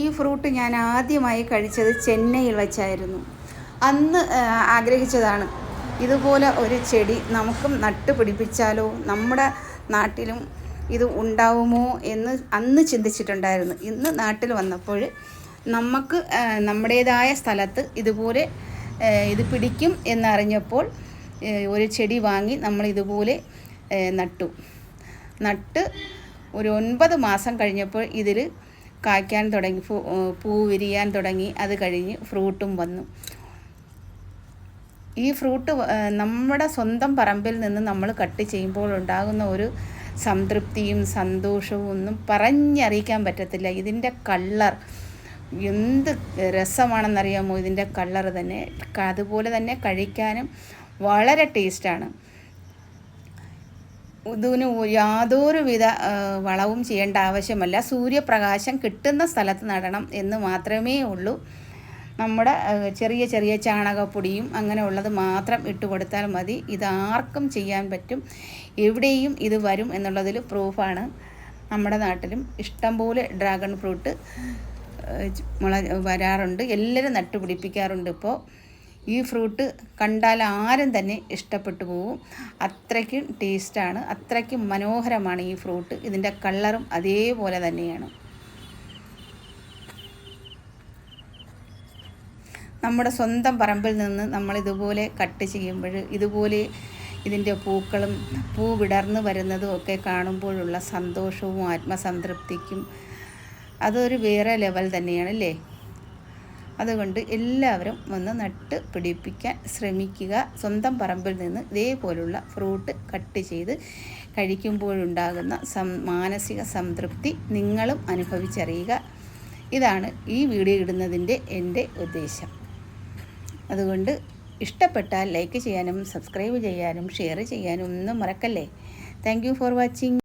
ഈ ഫ്രൂട്ട് ഞാൻ ആദ്യമായി കഴിച്ചത് ചെന്നൈയിൽ വെച്ചായിരുന്നു. അന്ന് ആഗ്രഹിച്ചതാണ്. ഇതുപോലെ ഒരു ചെടി നമുക്കും നട്ടുപിടിപ്പിച്ചാലോ നമ്മുടെ നാട്ടിലും ഇത് ഉണ്ടാവുമോ എന്ന് അന്ന് ചിന്തിച്ചിട്ടുണ്ടായിരുന്നു. ഇന്ന് നാട്ടിൽ വന്നപ്പോൾ നമുക്ക് നമ്മുടേതായ സ്ഥലത്ത് ഇതുപോലെ ഇത് പിടിക്കും എന്നറിഞ്ഞപ്പോൾ ഒരു ചെടി വാങ്ങി നമ്മൾ ഇതുപോലെ നട്ടു. നട്ട് ഒരു ഒൻപത് മാസം കഴിഞ്ഞപ്പോൾ ഇതിൽ കായ്ക്കാൻ തുടങ്ങി പൂ- വിരിയാൻ തുടങ്ങി അത് കഴിഞ്ഞ് ഫ്രൂട്ടും വന്നു. ഈ ഫ്രൂട്ട് നമ്മുടെ സ്വന്തം പറമ്പിൽ നിന്ന് നമ്മൾ കട്ട് ചെയ്യുമ്പോൾ ഉണ്ടാകുന്ന ഒരു സംതൃപ്തിയും സന്തോഷവും ഒന്നും പറഞ്ഞറിയിക്കാൻ പറ്റത്തില്ല. ഇതിന്റെ കളർ എന്ത് രസമാണെന്നറിയാമോ? ഇതിന്റെ കളർ തന്നെ അതുപോലെ തന്നെ കഴിക്കാനും വളരെ ടേസ്റ്റാണ്. ഇതിന് യാതൊരുവിധ വിധ വളവും ചെയ്യേണ്ട ആവശ്യമല്ല. സൂര്യപ്രകാശം കിട്ടുന്ന സ്ഥലത്ത് നടണം എന്ന് മാത്രമേ ഉള്ളൂ. നമ്മുടെ ചെറിയ ചെറിയ ചാണകപ്പൊടിയും അങ്ങനെയുള്ളത് മാത്രം ഇട്ട് കൊടുത്താൽ മതി. ഇതാർക്കും ചെയ്യാൻ പറ്റും. എവിടെയും ഇത് വരും എന്നുള്ളതിൽ പ്രൂഫാണ് നമ്മുടെ നാട്ടിലും. ഇഷ്ടംപോലെ ഡ്രാഗൺ ഫ്രൂട്ട് മുള വരാറുണ്ട്. എല്ലാവരും നട്ടുപിടിപ്പിക്കാറുണ്ട് ഇപ്പോൾ ഈ ഫ്രൂട്ട് കണ്ടാൽ ആരും തന്നെ ഇഷ്ടപ്പെട്ടു പോകും അത്രയ്ക്കും ടേസ്റ്റാണ്. അത്രയ്ക്കും മനോഹരമാണ് ഈ ഫ്രൂട്ട്. ഇതിന്റെ കളറും അതേപോലെ തന്നെയാണ്. നമ്മുടെ സ്വന്തം പറമ്പിൽ നിന്ന് നമ്മൾ ഇതുപോലെ കട്ട് ചെയ്യുമ്പോൾ ഇതുപോലെ ഇതിന്റെ പൂക്കളും പൂ വിടർന്നു വരുന്നതും ഒക്കെ കാണുമ്പോഴുള്ള സന്തോഷവും ആത്മസംതൃപ്തിക്കും അതൊരു വേറെ ലെവൽ തന്നെയാണ് അല്ലേ? അതുകൊണ്ട് എല്ലാവരും ഒന്ന് നട്ട് പിടിപ്പിക്കാൻ ശ്രമിക്കുക. സ്വന്തം പറമ്പിൽ നിന്ന് ഇതേപോലുള്ള ഫ്രൂട്ട് കട്ട് ചെയ്ത് കഴിക്കുമ്പോഴുണ്ടാകുന്ന സം മാനസിക സംതൃപ്തി നിങ്ങളും അനുഭവിച്ചറിയുക. ഇതാണ് ഈ വീഡിയോ ഇടുന്നതിന്റെ എന്റെ ഉദ്ദേശം. അതുകൊണ്ട് ഇഷ്ടപ്പെട്ടാൽ ലൈക്ക് ചെയ്യാനും സബ്സ്ക്രൈബ് ചെയ്യാനും ഷെയർ ചെയ്യാനും ഒന്നും മറക്കല്ലേ. Thank for watching.